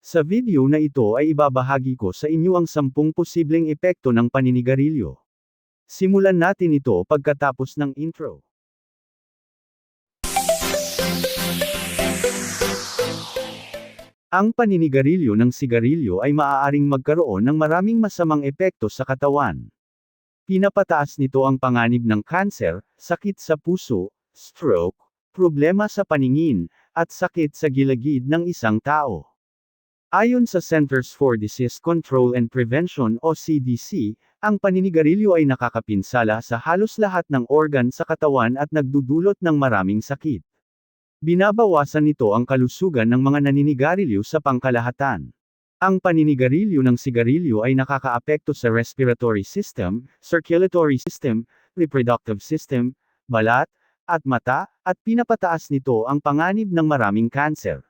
Sa video na ito ay ibabahagi ko sa inyo ang sampung posibleng epekto ng paninigarilyo. Simulan natin ito pagkatapos ng intro. Ang paninigarilyo ng sigarilyo ay maaaring magkaroon ng maraming masamang epekto sa katawan. Pinapataas nito ang panganib ng kanser, sakit sa puso, stroke, problema sa paningin, at sakit sa gilagid ng isang tao. Ayon sa Centers for Disease Control and Prevention o CDC, ang paninigarilyo ay nakakapinsala sa halos lahat ng organ sa katawan at nagdudulot ng maraming sakit. Binabawasan nito ang kalusugan ng mga naninigarilyo sa pangkalahatan. Ang paninigarilyo ng sigarilyo ay nakakaapekto sa respiratory system, circulatory system, reproductive system, balat, at mata, at pinapataas nito ang panganib ng maraming kanser.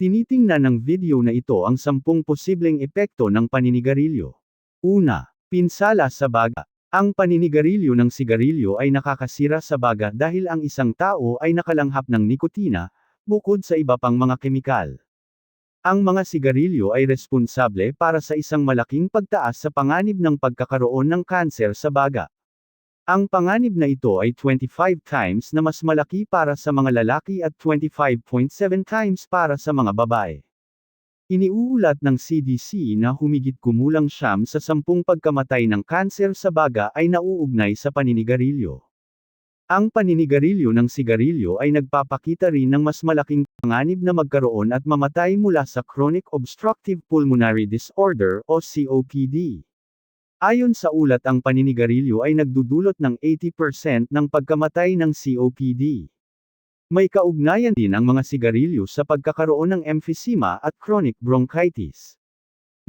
Tinitingnan ng video na ito ang sampung posibleng epekto ng paninigarilyo. Una, pinsala sa baga. Ang paninigarilyo ng sigarilyo ay nakakasira sa baga dahil ang isang tao ay nakalanghap ng nikotina, bukod sa iba pang mga kemikal. Ang mga sigarilyo ay responsable para sa isang malaking pagtaas sa panganib ng pagkakaroon ng kanser sa baga. Ang panganib na ito ay 25 times na mas malaki para sa mga lalaki at 25.7 times para sa mga babae. Iniuulat ng CDC na humigit kumulang siyam sa sampung pagkamatay ng kanser sa baga ay nauugnay sa paninigarilyo. Ang paninigarilyo ng sigarilyo ay nagpapakita rin ng mas malaking panganib na magkaroon at mamatay mula sa chronic obstructive pulmonary disorder o COPD. Ayon sa ulat ang paninigarilyo ay nagdudulot ng 80% ng pagkamatay ng COPD. May kaugnayan din ang mga sigarilyo sa pagkakaroon ng emphysema at chronic bronchitis.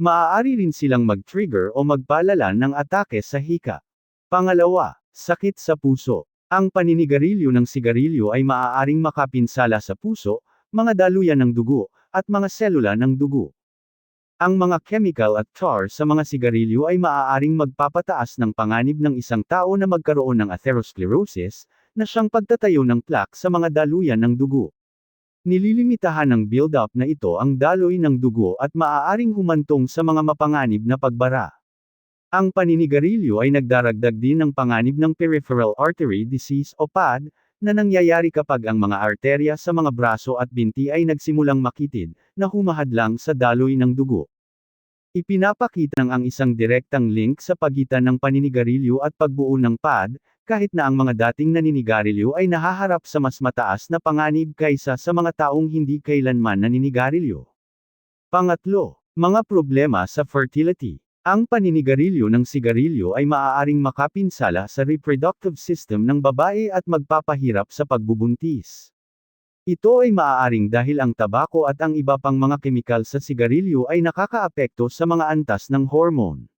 Maaari rin silang mag-trigger o magpalala ng atake sa hika. Pangalawa, sakit sa puso. Ang paninigarilyo ng sigarilyo ay maaaring makapinsala sa puso, mga daluyan ng dugo, at mga selula ng dugo. Ang mga chemical at tar sa mga sigarilyo ay maaaring magpapataas ng panganib ng isang tao na magkaroon ng atherosclerosis, na siyang pagtatayo ng plaque sa mga daluyan ng dugo. Nililimitahan ng build-up na ito ang daloy ng dugo at maaaring humantong sa mga mapanganib na pagbara. Ang paninigarilyo ay nagdaragdag din ng panganib ng peripheral artery disease o PAD, na nangyayari kapag ang mga arterya sa mga braso at binti ay nagsimulang makitid, na humahadlang sa daloy ng dugo. Ipinapakita ng ang isang direktang link sa pagitan ng paninigarilyo at pagbuo ng PAD, kahit na ang mga dating naninigarilyo ay nahaharap sa mas mataas na panganib kaysa sa mga taong hindi kailanman naninigarilyo. Pangatlo, mga problema sa fertility. Ang paninigarilyo ng sigarilyo ay maaaring makapinsala sa reproductive system ng babae at magpapahirap sa pagbubuntis. Ito ay maaaring dahil ang tabako at ang iba pang mga kemikal sa sigarilyo ay nakakaapekto sa mga antas ng hormone.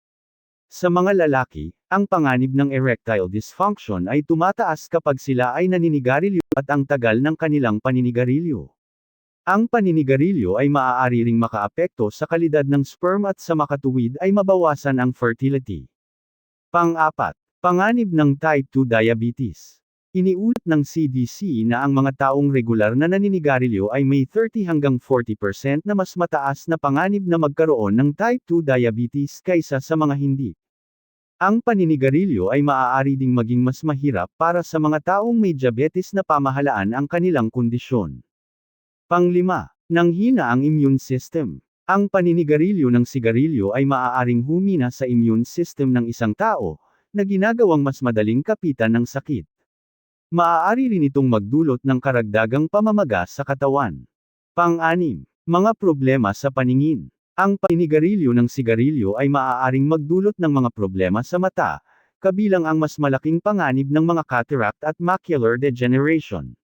Sa mga lalaki, ang panganib ng erectile dysfunction ay tumataas kapag sila ay naninigarilyo at ang tagal ng kanilang paninigarilyo. Ang paninigarilyo ay maaari ring makaapekto sa kalidad ng sperm at sa makatuwid ay mabawasan ang fertility. Pang-apat, panganib ng type 2 diabetes. Iniulat ng CDC na ang mga taong regular na naninigarilyo ay may 30 hanggang 40% na mas mataas na panganib na magkaroon ng type 2 diabetes kaysa sa mga hindi. Ang paninigarilyo ay maaari ding maging mas mahirap para sa mga taong may diabetes na pamahalaan ang kanilang kondisyon. Panglima, nanghina ang immune system. Ang paninigarilyo ng sigarilyo ay maaaring humina sa immune system ng isang tao, na ginagawang mas madaling kapitan ng sakit. Maaari rin itong magdulot ng karagdagang pamamaga sa katawan. Pang-anim, mga problema sa paningin. Ang paninigarilyo ng sigarilyo ay maaaring magdulot ng mga problema sa mata, kabilang ang mas malaking panganib ng mga cataract at macular degeneration.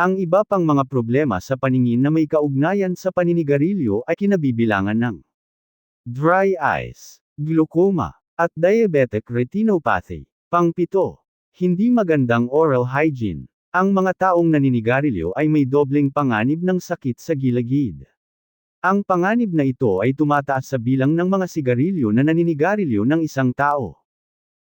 Ang iba pang mga problema sa paningin na may kaugnayan sa paninigarilyo ay kinabibilangan ng dry eyes, glaucoma, at diabetic retinopathy. Pangpito, hindi magandang oral hygiene. Ang mga taong naninigarilyo ay may dobleng panganib ng sakit sa gilagid. Ang panganib na ito ay tumataas sa bilang ng mga sigarilyo na naninigarilyo ng isang tao.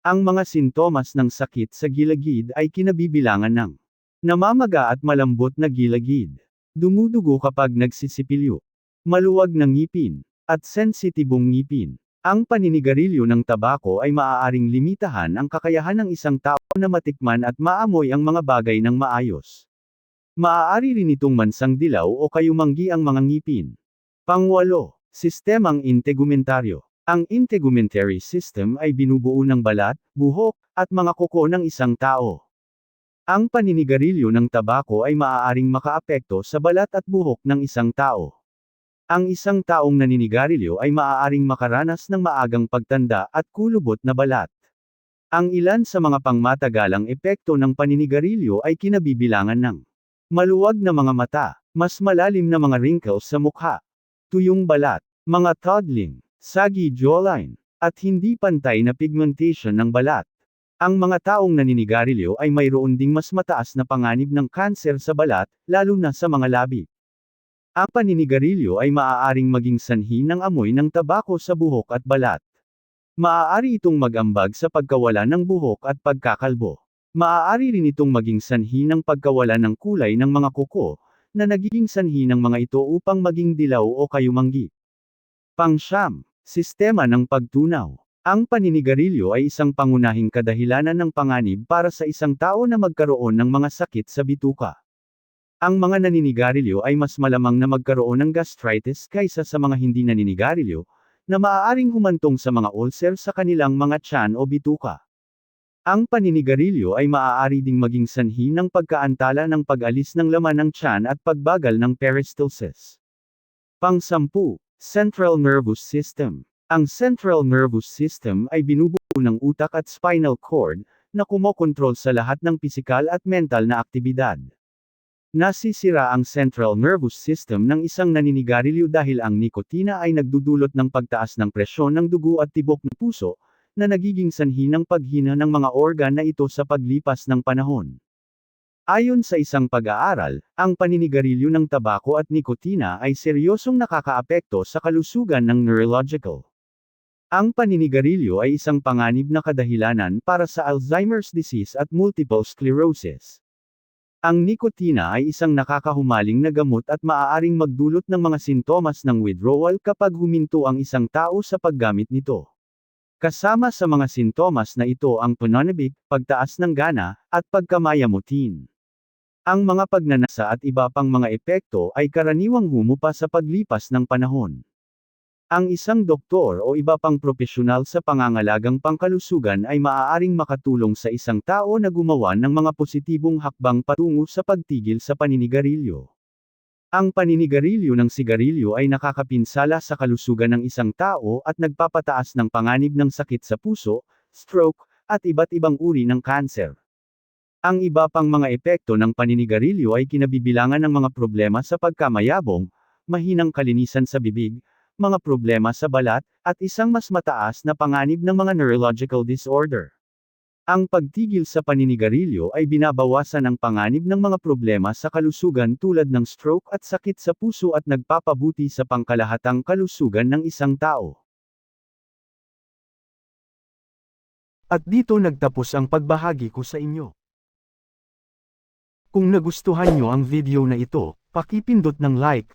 Ang mga sintomas ng sakit sa gilagid ay kinabibilangan ng namamaga at malambot na gilagid, dumudugo kapag nagsisipilyo, maluwag na ngipin, at sensitibong ngipin. Ang paninigarilyo ng tabako ay maaaring limitahan ang kakayahan ng isang tao na matikman at maamoy ang mga bagay ng maayos. Maaari rin itong mansang dilaw o kayumanggi ang mga ngipin. Pangwalo, sistemang integumentaryo. Ang integumentary system ay binubuo ng balat, buhok, at mga kuko ng isang tao. Ang paninigarilyo ng tabako ay maaaring makaapekto sa balat at buhok ng isang tao. Ang isang taong naninigarilyo ay maaaring makaranas ng maagang pagtanda at kulubot na balat. Ang ilan sa mga pangmatagalang epekto ng paninigarilyo ay kinabibilangan ng maluwag na mga mata, mas malalim na mga wrinkles sa mukha, tuyong balat, mga toddling, saggy jawline, at hindi pantay na pigmentation ng balat. Ang mga taong naninigarilyo ay mayroon ding mas mataas na panganib ng kanser sa balat, lalo na sa mga labi. Ang paninigarilyo ay maaaring maging sanhi ng amoy ng tabako sa buhok at balat. Maaari itong mag-ambag sa pagkawala ng buhok at pagkakalbo. Maaari rin itong maging sanhi ng pagkawala ng kulay ng mga kuko, na nagiging sanhi ng mga ito upang maging dilaw o kayumanggi. Pangsyam, sistema ng pagtunaw. Ang paninigarilyo ay isang pangunahing kadahilanan ng panganib para sa isang tao na magkaroon ng mga sakit sa bituka. Ang mga naninigarilyo ay mas malamang na magkaroon ng gastritis kaysa sa mga hindi naninigarilyo, na maaaring humantong sa mga ulcer sa kanilang mga tiyan o bituka. Ang paninigarilyo ay maaari ding maging sanhi ng pagkaantala ng pag-alis ng laman ng tiyan at pagbagal ng peristalsis. Pangsampu, Central Nervous System. Ang Central Nervous System ay binubuo ng utak at spinal cord, na kumokontrol sa lahat ng pisikal at mental na aktibidad. Nasisira ang Central Nervous System ng isang naninigarilyo dahil ang nikotina ay nagdudulot ng pagtaas ng presyon ng dugo at tibok ng puso, na nagiging sanhi ng paghina ng mga organ na ito sa paglipas ng panahon. Ayon sa isang pag-aaral, ang paninigarilyo ng tabako at nikotina ay seryosong nakakaapekto sa kalusugan ng neurological. Ang paninigarilyo ay isang panganib na kadahilanan para sa Alzheimer's disease at multiple sclerosis. Ang nikotina ay isang nakakahumaling na gamot at maaaring magdulot ng mga sintomas ng withdrawal kapag huminto ang isang tao sa paggamit nito. Kasama sa mga sintomas na ito ang pananabik, pagtaas ng gana, at pagkamayamutin. Ang mga pagnanasa at iba pang mga epekto ay karaniwang humupa sa paglipas ng panahon. Ang isang doktor o iba pang propesyonal sa pangangalagang pangkalusugan ay maaaring makatulong sa isang tao na gumawa ng mga positibong hakbang patungo sa pagtigil sa paninigarilyo. Ang paninigarilyo ng sigarilyo ay nakakapinsala sa kalusugan ng isang tao at nagpapataas ng panganib ng sakit sa puso, stroke, at iba't ibang uri ng kanser. Ang iba pang mga epekto ng paninigarilyo ay kinabibilangan ng mga problema sa pagkamayabong, mahinang kalinisan sa bibig, mga problema sa balat, at isang mas mataas na panganib ng mga neurological disorder. Ang pagtigil sa paninigarilyo ay binabawasan ang panganib ng mga problema sa kalusugan tulad ng stroke at sakit sa puso at nagpapabuti sa pangkalahatang kalusugan ng isang tao. At dito nagtapos ang pagbahagi ko sa inyo. Kung nagustuhan nyo ang video na ito, pakipindot ng like,